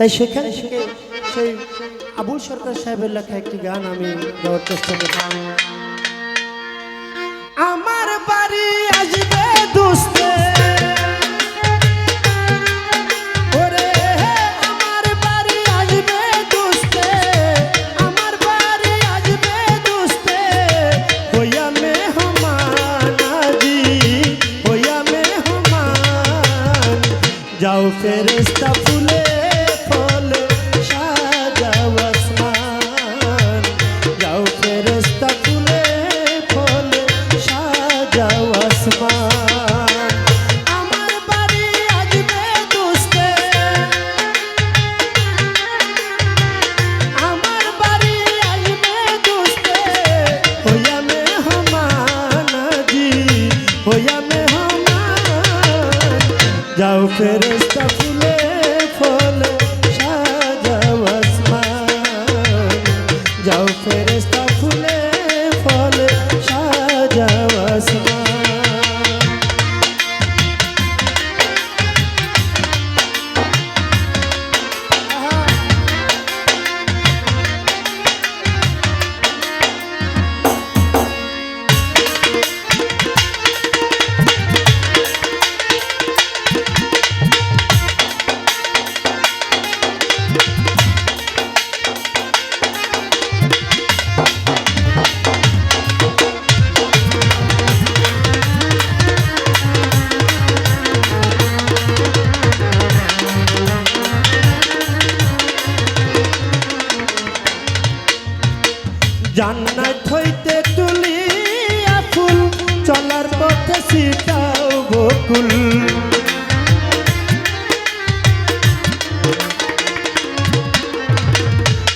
তাই সেখান থেকে সেই আবুল সরকার সাহেবের লেখা একটি গান আমি গাওয়ার চেষ্টা করতাম আমার বাড়ি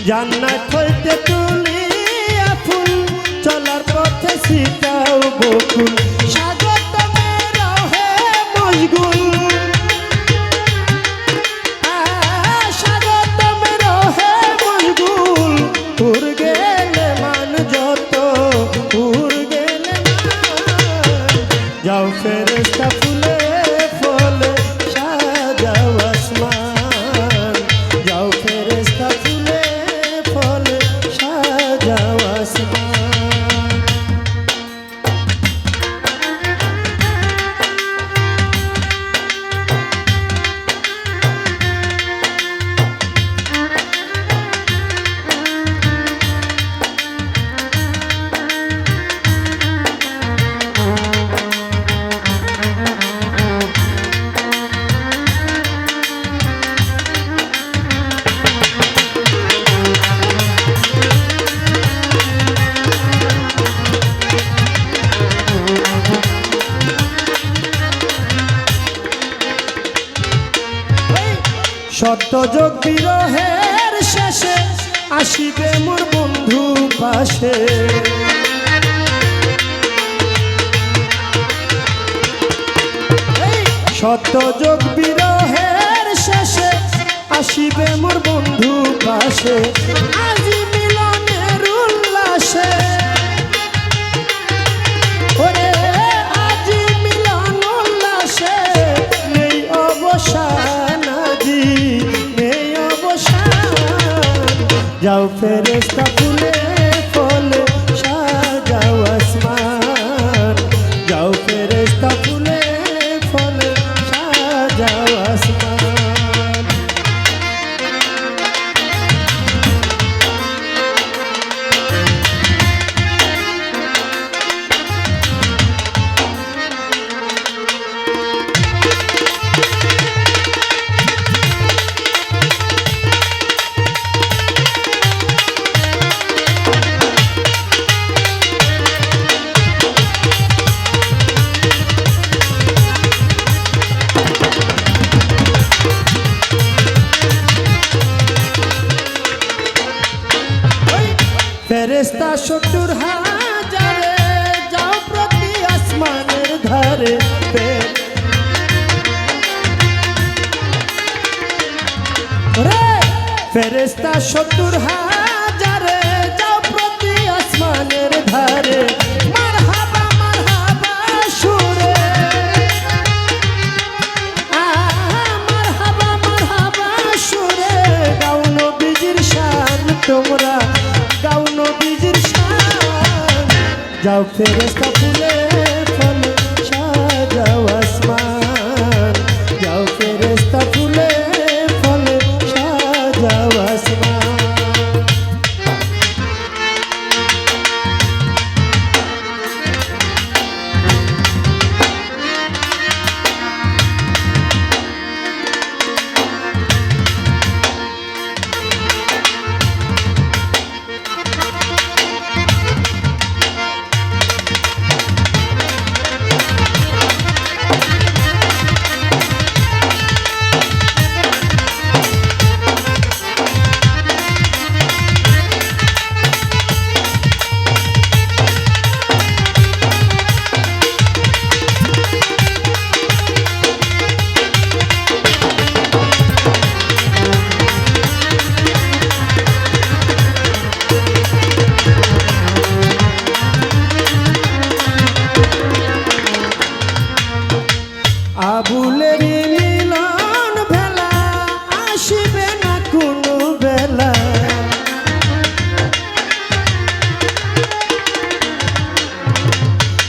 জান্নাত হইতে তুলিয়া ফুল চলার পথে সীতা বকুল। রজক বিরহের শেষে আসিবে মোর বন্ধু পাশে। শত বিরহের শেষে আসিবে মোর বন্ধু পাশে। আজি ফেরেস্তা ফেরেস্তা সত্তর হাজারে যাও প্রতি আসমানের ধারে। তোমরা গাউন বীজের সান যাও ফেরেস্তা ফুলে।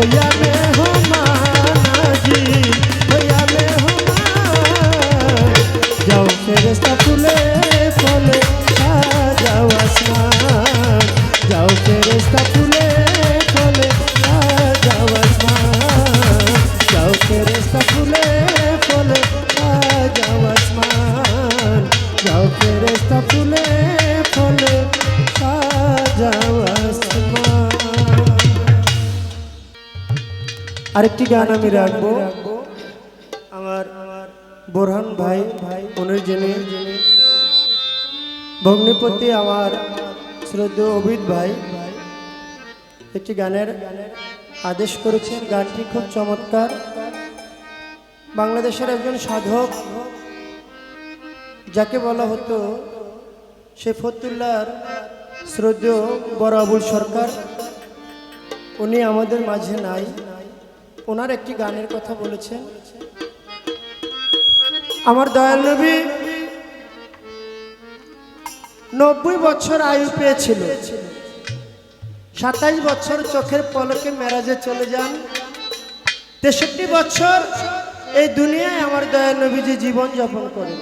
Oh yeah. গান আমি রাখব। আমার বোরহান ভাই ভাই ওনার জেনে ভগ্নিপতি, আমার শ্রদ্ধ অভিত ভাই, একটি গানের আদেশ করেছেন। গানটি খুব চমৎকার। বাংলাদেশের একজন সাধক, যাকে বলা হতো সে ফতুল্লার শ্রদ্ধেয় বড় আবুল সরকার, উনি আমাদের মাঝে নাই। ওনার একটি গানের কথা বলেছেন। আমার দয়াল নবী নব্বই বছর আয়ু পেয়েছিল। সাতাইশ বছর চোখের পলকে মেরাজে চলে যান। তেষট্টি বছর এই দুনিয়ায় আমার দয়াল নবীজি জীবন যাপন করেন।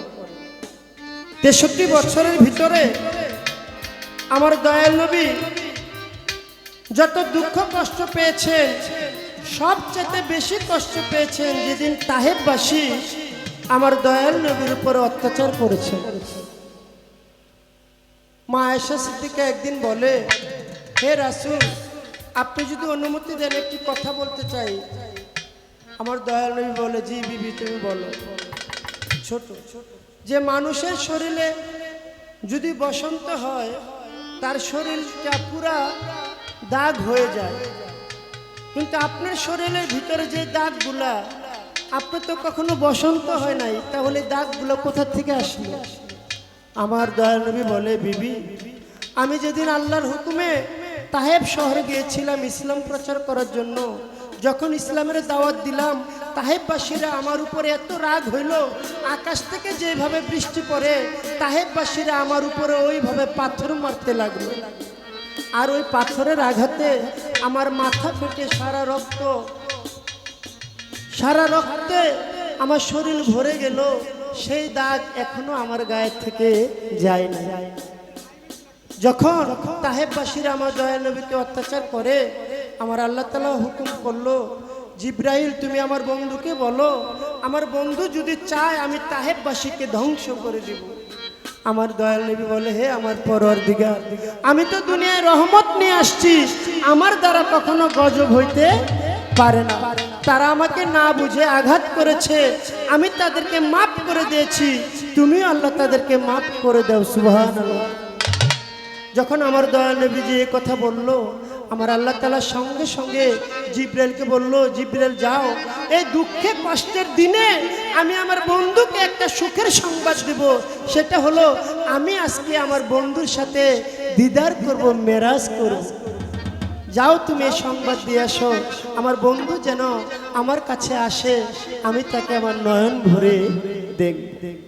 তেষট্টি বছরের ভিতরে আমার দয়াল নবী যত দুঃখ কষ্ট পেয়েছেন সবচেয়ে বেশি কষ্ট পেয়েছেন যেদিন তাহেববাসী আমার দয়াল নবীর উপরে অত্যাচার করেছে মা আয়েশা সিদ্দিকা একদিন বলে, হে রাসুল, আপনি যদি অনুমতি দেন, একটি কথা বলতে চাই। আমার দয়াল নবী বলে, জি বিবি, তুমি বলো। ছোট, যে মানুষের শরীরে যদি বসন্ত হয়, তার শরীরটা পুরা দাগ হয়ে যায়। কিন্তু আপনার শরীরের ভিতরে যে দাগগুলা আপনার তো কখনো বসন্ত হয় নাই, তাহলে দাগগুলো কোথা থেকে আসলো? আমার দয়াল নবী বলে, বিবি, আমি যেদিন আল্লাহর হুকুমে তাহেব শহরে গিয়েছিলাম ইসলাম প্রচার করার জন্য, যখন ইসলামের দাওয়াত দিলাম, তাহেববাসীরা আমার উপরে এত রাগ হইল, আকাশ থেকে যেভাবে বৃষ্টি পড়ে, তাহেববাসীরা আমার উপরে ওইভাবে পাথর মারতে লাগল। আর ওই পাথরের আঘাতে আমার মাথা ফেটে সারা রক্ত। সারা রক্তে আমার শরীর ভরে গেল। সেই দাগ এখনও আমার গায়ের থেকে যায় না যখন তাহেববাসীরা আমার দয়াল নবীকে অত্যাচার করে, আমার আল্লাহ তালা হুকুম করল, জিব্রাইল, তুমি আমার বন্ধুকে বলো, আমার বন্ধু যদি চায় আমি তাহেববাসীকে ধ্বংস করে দিব। আমার দয়াল নবী বলে, হে আমার পরর দিগার আমি তো দুনিয়ায় রহমত নিয়ে আসছি আমার দ্বারা কখনো গজব হইতে পারে না। তারা আমাকে না বুঝে আঘাত করেছে। আমি তাদেরকে মাফ করে দিয়েছি। তুমি আল্লাহ তাদেরকে মাফ করে দাও সুবহান যখন আমার দয়া নবীজি এই কথা বলল, আমার আল্লাহ তালা সঙ্গে সঙ্গে জিব্রাইলকে বলল, জিব্রাইল, যাও। এই দুঃখে কষ্টের দিনে আমি আমার বন্ধুকে একটা সুখের সংবাদ দেব। সেটা হলো, আমি আজকে আমার বন্ধুর সাথে দিদার করব, মেরাজ করব। যাও তুমি সংবাদ দিয়ে আসো আমার বন্ধু যেন আমার কাছে আসে, আমি তাকে আমার নয়ন ভরে দেখ দেখ